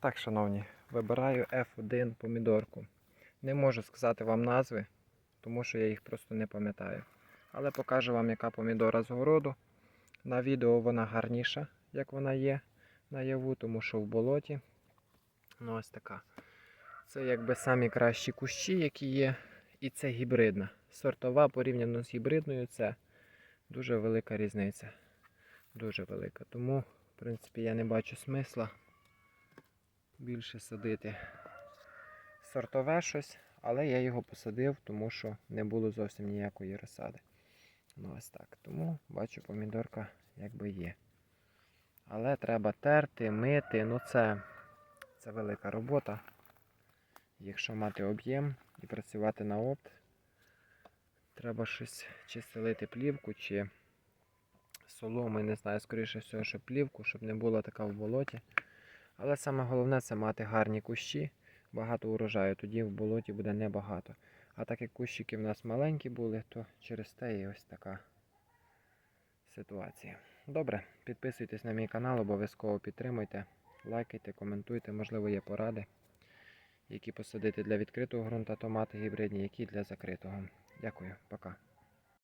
Так, шановні, вибираю F1 помідорку. Не можу сказати вам назви, тому що я їх просто не пам'ятаю. Але покажу вам, яка помідора з городу. На відео вона гарніша, як вона є наяву, тому що в болоті. Ну, ось така. Це якби самі кращі кущі, які є. І це гібридна. Сортова порівняно з гібридною, це дуже велика різниця. Дуже велика. Тому, в принципі, я не бачу смисла більше садити сортове щось, але я його посадив, тому що не було зовсім ніякої розсади. Ну ось так. Тому бачу, помідорка якби є. Але треба терти, мити. Ну це, це велика робота. Якщо мати об'єм і працювати на опт, треба щось чи стелити плівку, чи соломи, не знаю, скоріше всього, що плівку, щоб не була така в болоті. Але саме головне це мати гарні кущі, багато урожаю, тоді в болоті буде небагато. А так як кущики в нас маленькі були, то через те і ось така ситуація. Добре, підписуйтесь на мій канал, обов'язково підтримуйте, лайкайте, коментуйте, можливо, є поради, які посадити для відкритого ґрунта томати гібридні, які для закритого. Дякую, пока.